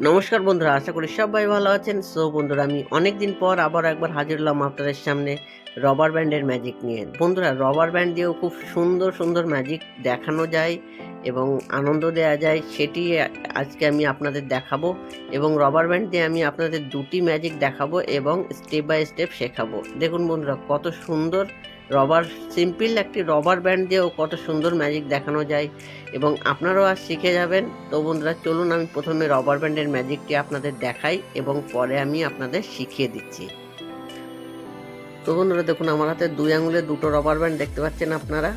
নমস্কার বন্ধুরা, আশা করি সবাই ভালো আছেন। সো বন্ধুরা, আমি অনেক দিন পর আবার একবার হাজির হলাম আপনাদের সামনে রবার ব্যান্ডের ম্যাজিক নিয়ে। বন্ধুরা রবার ব্যান্ড দিয়েও খুব সুন্দর সুন্দর ম্যাজিক দেখানো যায়। এবং আনন্দ দেওয়া যায়, সেটি আজকে আমি আপনাদের দেখাবো এবং রবার ব্যান্ড দিয়ে আমি আপনাদের দুটি ম্যাজিক দেখাবো এবং স্টেপ বাই স্টেপ শেখাবো। দেখুন বন্ধুরা, কত সুন্দর রবার সিম্পল একটি রবার ব্যান্ড দিয়েও কত সুন্দর ম্যাজিক দেখানো যায় এবং আপনারাও আজ শিখে যাবেন। তো বন্ধুরা, চলুন আমি প্রথমে রবার ব্যান্ডের ম্যাজিকটি আপনাদের দেখাই এবং পরে আমি আপনাদের শিখিয়ে দিচ্ছি। তো বন্ধুরা, দেখুন, আমার হাতে দুই আঙুলে দুটো রবার ব্যান্ড দেখতে পাচ্ছেন আপনারা।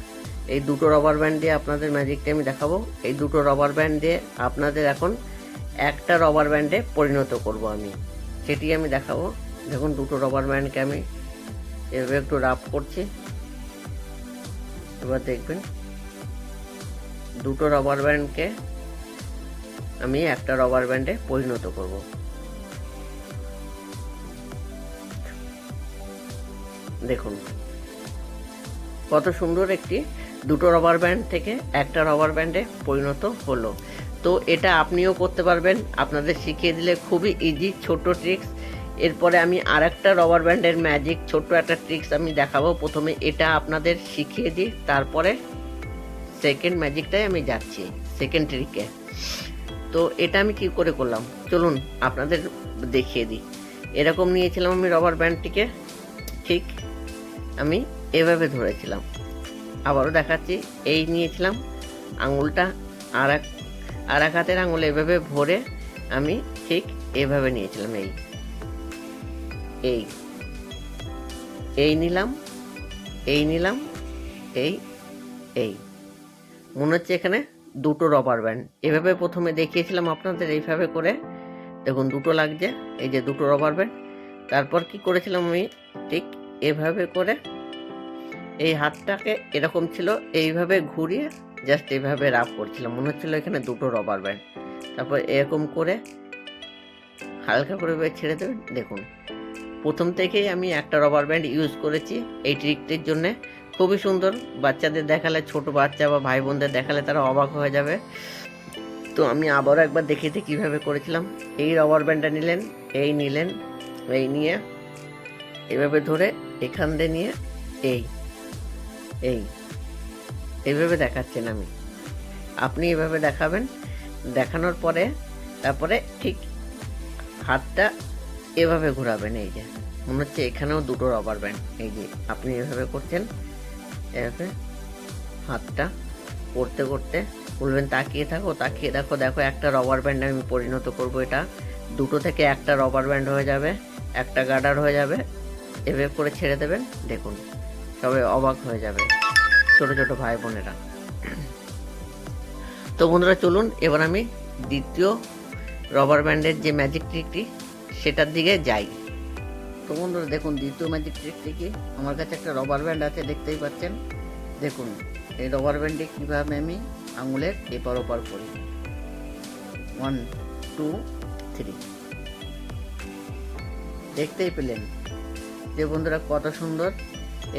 এই দুটো রবার ব্যান্ড দিয়ে আপনাদের ম্যাজিকটা আমি দেখাবো। এই দুটো রবার ব্যান্ড দিয়ে আপনাদের এখন একটা রবার ব্যান্ডে পরিণত করব আমি। সেটি আমি দেখাবো। দেখুন, দুটো রবার ব্যান্ডকে আমি এভাবে একটু রাফ করছি। এবার দেখবেন, দুটো রবার ব্যান্ডকে আমি একটা রবার ব্যান্ডে পরিণত করব। দেখুন, কত সুন্দর একটি দুটো রবার ব্যান্ড থেকে একটা রবার ব্যান্ডে পরিণত হলো। তো এটা আপনিও করতে পারবেন। আপনাদের শিখিয়ে দিলে খুবই ইজি ছোট ট্রিক্স এরপরে আমি আর একটা রবার ব্যান্ডের ম্যাজিক ছোট্ট একটা ট্রিক্স আমি দেখাবো। প্রথমে এটা আপনাদের শিখিয়ে দিই, তারপরে সেকেন্ড ম্যাজিকটাই আমি যাচ্ছি সেকেন্ড ট্রিকে তো এটা আমি কি করে করলাম? চলুন আপনাদের দেখিয়ে দিই। এরকম নিয়েছিলাম আমি রবার ব্যান্ডটিকে ঠিক আমি এভাবে ধরেছিলাম। আবারও দেখাচ্ছি। এই নিয়েছিলাম আঙুলটা, আর এক আর এক হাতের আঙুল এভাবে ভরে আমি ঠিক এভাবে নিয়েছিলাম এই। এই। এই নিলাম এই নিলাম, এই এই। মনে হচ্ছে এখানে দুটো রবার ব্যান্ড এভাবে প্রথমে দেখিয়েছিলাম আপনাদের এইভাবে করে। দেখুন, দুটো লাগছে, এই যে দুটো রবার ব্যান্ড তারপর কি করেছিলাম আমি? ঠিক এভাবে করে এই হাতটাকে এরকম ছিল, এইভাবে ঘুরিয়ে জাস্ট এইভাবে রাফ করছিলাম। মনে হচ্ছিল এখানে দুটো রবার ব্যান্ড তারপর এরকম করে হালকা করে ছেড়ে দেবেন। দেখুন, প্রথম থেকেই আমি একটা রবার ব্যান্ড ইউজ করেছি এই ট্রিকটির জন্যে। খুবই সুন্দর। বাচ্চাদের দেখালে, ছোট বাচ্চা বা ভাই বোনদের দেখালে তারা অবাক হয়ে যাবে। তো আমি আবারও একবার দেখিতে কীভাবে করেছিলাম। এই রবার ব্যান্ডটা নিলেন, এই নিলেন, এই নিয়ে এভাবে ধরে এখান দিয়ে নিয়ে এই এই এইভাবে দেখাচ্ছেন আমি। আপনি এভাবে দেখাবেন, দেখানোর পরে, তারপরে ঠিক হাতটা এভাবে ঘোরাবেন, এই যে। মনে হচ্ছে এখানেও দুটো রবার ব্যান্ড এই যে, আপনি এভাবে করছেন, এভাবে হাতটা করতে করতে বলবেন, তাকিয়ে থাকো, তাকিয়ে দেখো দেখো একটা রবার ব্যান্ড আমি পরিণত করব এটা। দুটো থেকে একটা রবার ব্যান্ড হয়ে যাবে, একটা গার্ডার হয়ে যাবে, এভাবে করে ছেড়ে দেবেন, দেখুন। সবাই অবাক হয়ে যাবে ছোট ছোট ভাই বোনেরা। তো বন্ধুরা, চলুন, এবার আমি দ্বিতীয় রবার ব্যান্ডের যে ম্যাজিক ট্রিকটি সেটার দিকে যাই। তো বন্ধুরা, দেখুন, দ্বিতীয় ম্যাজিক ট্রিকটি কি? আমার কাছে একটা রবার ব্যান্ড আছে, দেখতেই পাচ্ছেন। দেখুন, এই রবার ব্যান্ডে কীভাবে আমি আঙুলের এপার ওপার করি? ওয়ান টু থ্রি দেখতেই পেলেন যে বন্ধুরা, কত সুন্দর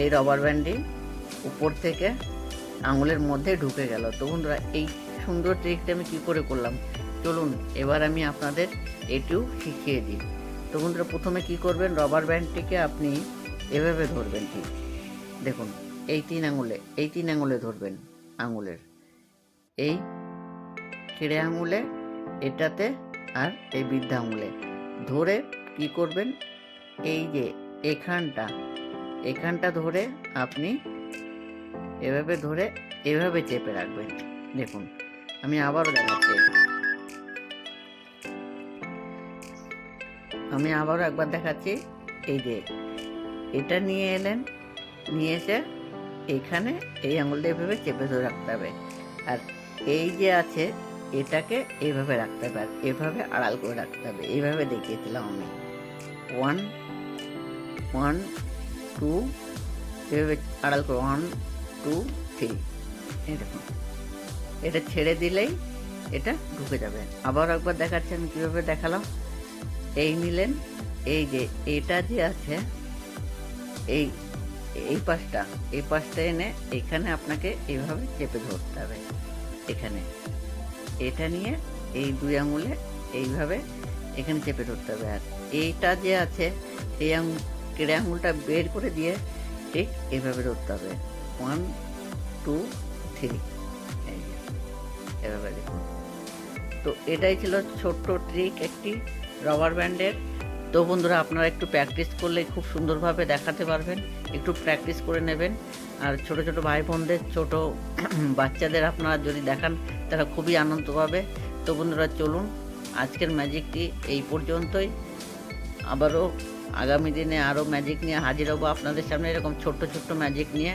এই রবার ব্যান্ডটি উপর থেকে আঙুলের মধ্যে ঢুকে গেল। তো বন্ধুরা, এই সুন্দর ট্রিকটা আমি কী করে করলাম? চলুন, এবার আমি আপনাদের এটিও শিখিয়ে দিই। তো বন্ধুরা, প্রথমে কি করবেন? রবার ব্যান্ডটিকে আপনি এভাবে ধরবেন ঠিক। দেখুন, এই তিন আঙুলে, এই তিন আঙুলে ধরবেন আঙুলের। এই ছেড়ে আঙুলে, এটাতে আর এই বৃদ্ধা আঙুলে। ধরে কি করবেন? এই যে এখানটা এখানটা ধরে আপনি এভাবে ধরে এভাবে চেপে রাখবেন। দেখুন, আমি আবারও দেখাচ্ছি। আমি আবারও একবার দেখাচ্ছি। এই যে, এটা নিয়ে এলেন, নিয়ে এসে এখানে এই আঙুলটা এভাবে চেপে ধরে রাখতে হবে। আর এই যে আছে, এটাকে এইভাবে রাখতে হবে। আর এভাবে আড়াল করে রাখতে হবে। এইভাবে দেখিয়েছিলাম আমি। ওয়ান ওয়ান টু এভাবে আড়াল করে ওয়ান টু থ্রি দেখুন এটা ছেড়ে দিলেই এটা ঢুকে যাবে। আবার একবার দেখাচ্ছি, আমি কীভাবে দেখালাম। এই নিলেন, এই যে এটা যে আছে, এই এই পাশটা এই পাশটা এনে এখানে আপনাকে এইভাবে চেপে ধরতে হবে, এখানে। এটা নিয়ে এই দুই আঙুলে এইভাবে এখানে চেপে ধরতে হবে। আর এইটা যে আছে, এই আঙুল কেড়ে আঙুলটা বের করে দিয়ে ঠিক এভাবে ধরতে হবে। ওয়ান টু থ্রি এভাবে দেখুন। তো এটাই ছিল ছোট্ট ট্রিক একটি রবার ব্যান্ডের তো বন্ধুরা, আপনারা একটু প্র্যাকটিস করলে খুব সুন্দরভাবে দেখাতে পারবেন। একটু প্র্যাকটিস করে নেবেন। আর ছোট ছোট ভাই বোনদের ছোট বাচ্চাদের আপনারা যদি দেখান, তারা খুবই আনন্দ পাবে। তো বন্ধুরা, চলুন, আজকের ম্যাজিকটি এই পর্যন্তই। আবারও আগামী দিনে আরও ম্যাজিক নিয়ে হাজির হব আপনাদের সামনে, এরকম ছোট্ট ছোট্ট ম্যাজিক নিয়ে,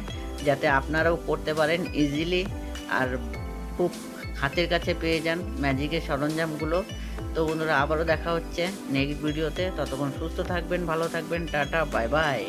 যাতে আপনারাও করতে পারেন ইজিলি আর খুব হাতের কাছে পেয়ে যান ম্যাজিকের সরঞ্জামগুলো। তো বন্ধুরা, আবারও দেখা হচ্ছে নেক্সট ভিডিওতে ততক্ষণ সুস্থ থাকবেন, ভালো থাকবেন, টাটা বাই বাই